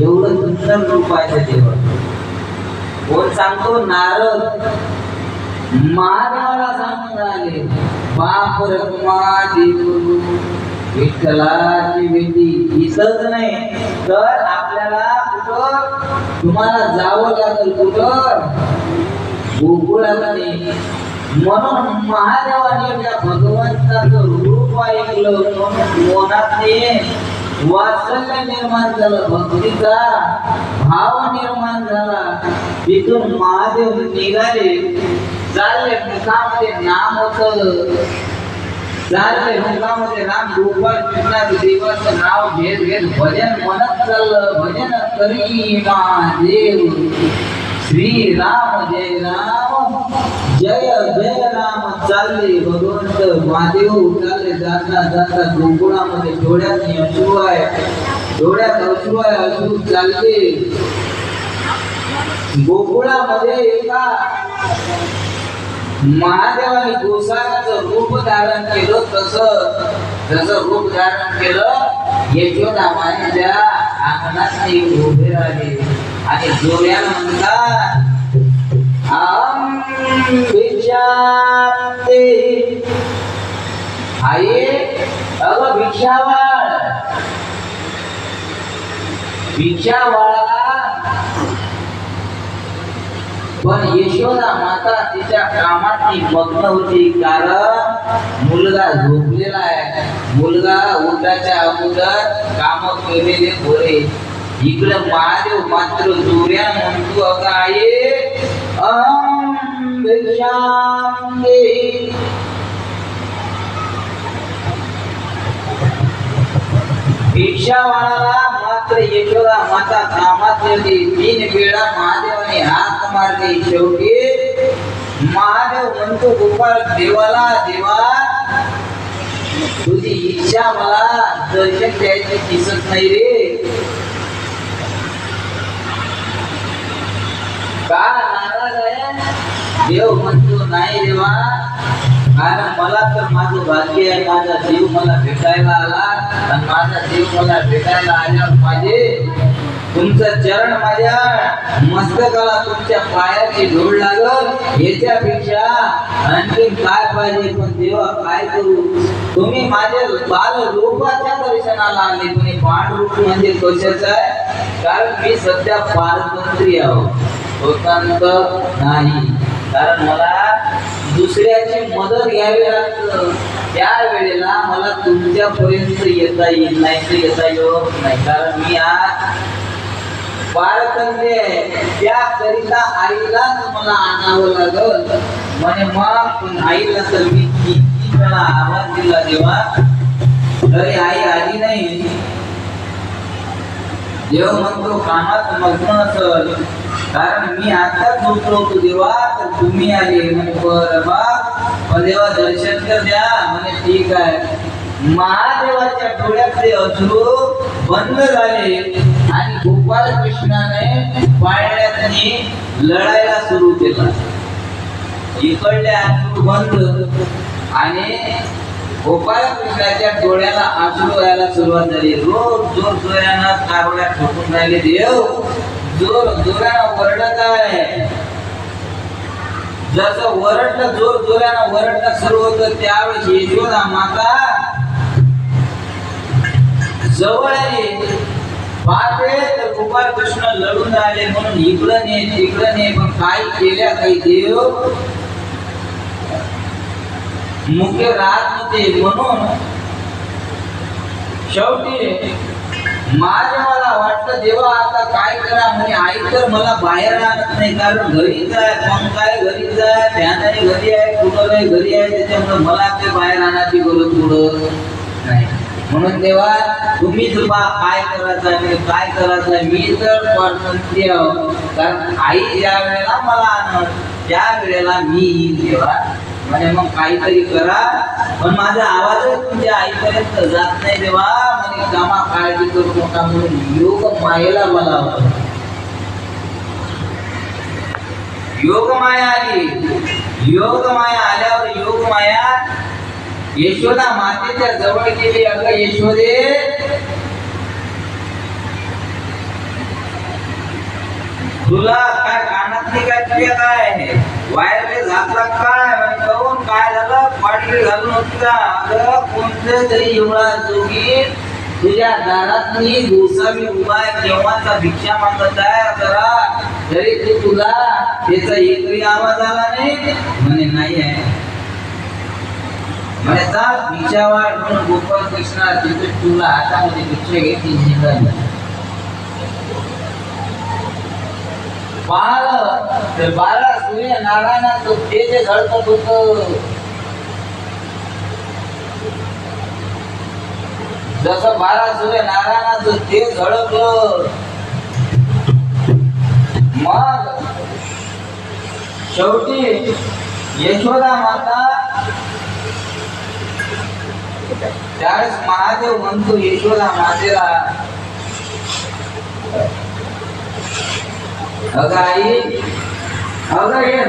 एवढं सुंदर रूप आहे त्या देवाचं. कोण सांगतो? नारद. महादेवाला सांगून राहिले बाप रखमा देऊ विठ्ठलाची भेटी दिसत नाही तर आपल्याला कुठं? तुम्हाला जावं लागेल कुठं? गोकुळाला नाही. म्हणून महादेवाने त्या भगवंताचं रूप ऐकलं म्हणून मनात ते वात्सल्य निर्माण झालं. भक्तीचा भाव निर्माण झाला. तिथून महादेव निघाले. चालले मुखामध्ये नाम होत. चालले मुखामध्ये राम गोपाळ कृष्णाचं देवाचं नाव घेत घेत भजन म्हणत चाललं. भजन करी महादेव. श्री राम जय राम जय जय राम चालले भगवंत महादेव चालले जाता जाता गोकुळामध्ये डोळ्यात अश्रू आहे. डोळ्यात अश्रू आहे अश्रू चालले. गोकुळामध्ये एका महादेवाने गोसाव्याचं रूप धारण केलं तस जसं रूप धारण केलं. यशोदा माझ्या आंगणात उभे राहिले. आणि जोड्या म्हणतात आम भिक्षाते आई अग भिक्षावाळ भिक्षावाळाला पण यशोदा माता तिच्या कामात मग्न होती कारण मुलगा झोपलेला आहे. मुलगा उठाच्या अगोदर काम केलेले बरे इकडं महादेव मात्र जोऱ्या म्हणतो अगं आई अहं मात्र यशोदा माता कामात होती. तीन वेळा महादेवाने हात मारले शेवटी. महादेव म्हणतो गोपाळ देवाला देवा. तुझी इच्छा मला दर्शन द्यायची दिसत नाही रे. का नाराज आहे देव म्हणतो नाही देवा कारण मला तर माझं भाग्य आहे माझा जीव मला भेटायला आला आणि माझा जीव मला भेटायला आल्यावर माझे तुमचं चरण माझ्या मस्तकाला तुमच्या पायाची धूळ लागल याच्यापेक्षा आणखीन काय पाहिजे पण देवा काय करू तुम्ही माझ्या बाल रूपाच्या दर्शनाला आले तुम्ही हे रूप म्हणजे कशाचं आहे कारण मी सध्या पारतंत्री आहोत स्वतंत्र नाही. कारण मला दुसऱ्याची मदत घ्यावी लागतं. त्या वेळेला मला तुमच्यापर्यंत येता येईल नाही तर येता येत नाही. कारण मी आज बाळकंदे त्याकरिता आईलाच मला आणावं लागल. म्हणे मग पण आईला तर मी किती वेळा आवाज दिला देवा. तरी आई आली नाही. देव म्हणतो कामात मग्न असल कारण मी आताच झोपलो होतो देवा तर तुम्ही आले म्हणे बरं बा. पण देवा दर्शन कर द्या. म्हणे ठीक आहे. महादेवाच्या डोळ्यातले अश्रू बंद झाले आणि गोपाल कृष्णाने पाळण्यातनी लढायला सुरू केला. इकडले अश्रू बंद आणि गोपाळ कृष्णाच्या डोळ्याला अश्रू यायला सुरुवात झाली. रोज जोर जोरानं कारवड्या ठोकून राहिले देव जोर जोरानं वरडत आहे. जसं वरडलं जोर जोरानं वरडणं सुरू होत त्यावेळेस यशोदा माता जवळ आली पाहते तर गोपाल कृष्ण लढून राहिले म्हणून इकडं ने तिकडं ने पण काय केल्या काही देव? मुख्य राहत नव्हते म्हणून शेवटी माझ्या मला वाटतं देवा आता काय करा म्हणे आई तर मला बाहेर आणत नाही कारण घरीच आहे पंखा काय घरीच आहे फॅन आहे घरी आहे कूलर आहे घरी आहे त्याच्यामुळे मला ते बाहेर आणायची गरज पुढं नाही. म्हणून तेव्हा तुम्हीच बा काय करायचं आहे काय करायचं आहे मी तर स्वातंत्र्य कारण आई ज्या वेळेला मला आणत त्या वेळेला मी देवा म्हणजे मग काहीतरी करा. पण माझा आवाज तुमच्या आईपर्यंत जात नाही देवा. म्हणजे कामा काळजी करू नका. म्हणून योग मायेला मला योग माया आली. योग माया आल्यावर योग माया यशोदा मातेच्या जवळ गेली. अग यशोदे. तुला काय कानात काय तुझ्या काय वायरलेस घातला काय पाटली घालून होती का? अगं कोणत्या तरी एवढा जोगी तुझ्या दारात मी दिवसा मी उभा आहे जेव्हाचा भिक्षा मागत आहे जरा तरी तू तुला त्याचा एकही आवाज आला नाही? म्हणे नाही आहे. म्हणे जा भिक्षावाड म्हणून गोपाळ कृष्णा तिथे तुला हातामध्ये भिक्षा घेतली निघाली बाळ ते बाळा सूर्य नारायणाचं ते जे झळकत होत. जसं बारा सूर्य नारायणाचं ते झळकलं. मग शेवटी यशोदा माता त्यावेळेस महादेव म्हणतो यशोदा मातेला अगं आई अगं हे